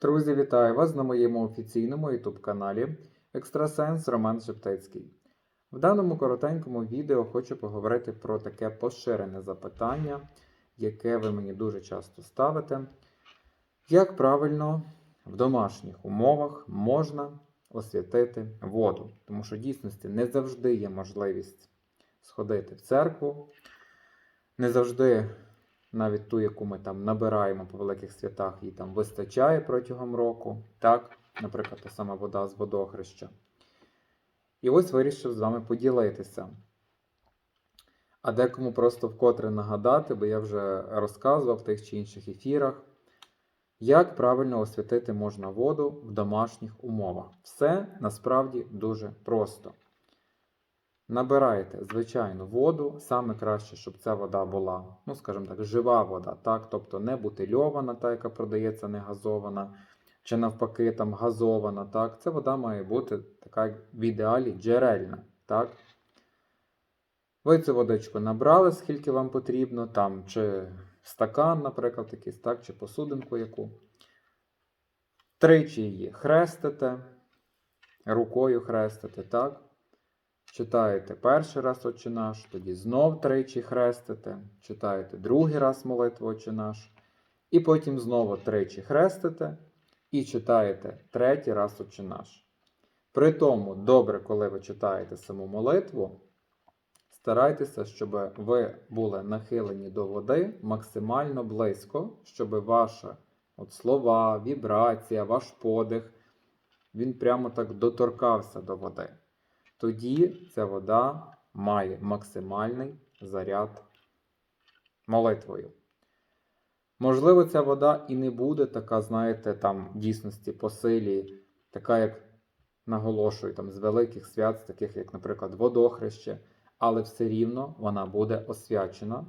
Друзі, вітаю вас на моєму офіційному YouTube каналі Екстрасенс Роман Шептицький. В даному коротенькому відео хочу поговорити про таке поширене запитання, яке ви мені дуже часто ставите. Як правильно в домашніх умовах можна освятити воду? Тому що в дійсності не завжди є можливість сходити в церкву, не завжди навіть ту, яку ми там набираємо по великих святах, їй там вистачає протягом року. Так, наприклад, та сама вода з водохреща. І ось вирішив з вами поділитися. А декому просто вкотре нагадати, бо я вже розказував в тих чи інших ефірах, як правильно освятити можна воду в домашніх умовах. Все насправді дуже просто. Набираєте звичайну воду, саме краще, щоб ця вода була, ну, скажімо так, жива вода, так? тобто не бутильована, та, яка продається не газована, чи навпаки там газована. Так? Ця вода має бути така в ідеалі джерельна. Так? Ви цю водичку набрали, скільки вам потрібно, там, чи стакан, наприклад, якийсь, так, чи посудинку яку. Тричі її хрестите, рукою хрестите, так? Читаєте перший раз Отче наш, тоді знов тричі хрестите, читаєте другий раз молитву Отче наш, і потім знову тричі хрестите і читаєте третій раз Отче наш. При тому, добре, коли ви читаєте саму молитву, старайтеся, щоб ви були нахилені до води максимально близько, щоб ваша от слова, вібрація, ваш подих, він прямо так доторкався до води тоді ця вода має максимальний заряд молитвою. Можливо, ця вода і не буде така, знаєте, там дійсності по силі, така, як наголошую, там з великих свят, таких як, наприклад, водохреще, але все рівно вона буде освячена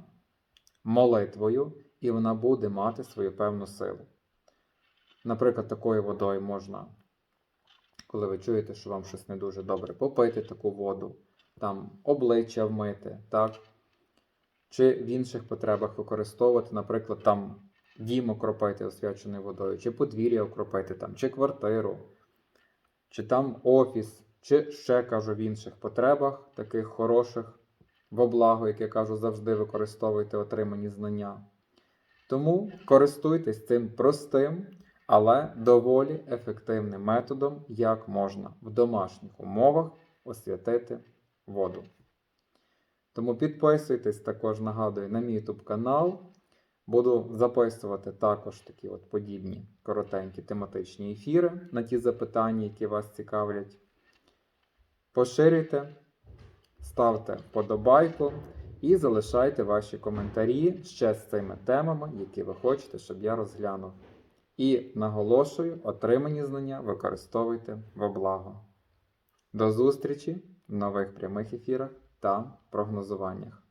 молитвою і вона буде мати свою певну силу. Наприклад, такою водою можна коли ви чуєте, що вам щось не дуже добре, попити таку воду, там обличчя вмити, так? Чи в інших потребах використовувати, наприклад, там дім окропити освяченою водою, чи подвір'я окропити, там, чи квартиру, чи там офіс, чи ще кажу в інших потребах, таких хороших, во благо, як я кажу, завжди використовуйте отримані знання. Тому користуйтесь цим простим але доволі ефективним методом, як можна в домашніх умовах освятити воду. Тому підписуйтесь, також нагадую, на мій YouTube канал. Буду записувати також такі от подібні коротенькі тематичні ефіри на ті запитання, які вас цікавлять. Поширюйте, ставте вподобайку і залишайте ваші коментарі ще з цими темами, які ви хочете, щоб я розглянув. І наголошую, отримані знання використовуйте во благо. До зустрічі в нових прямих ефірах та прогнозуваннях.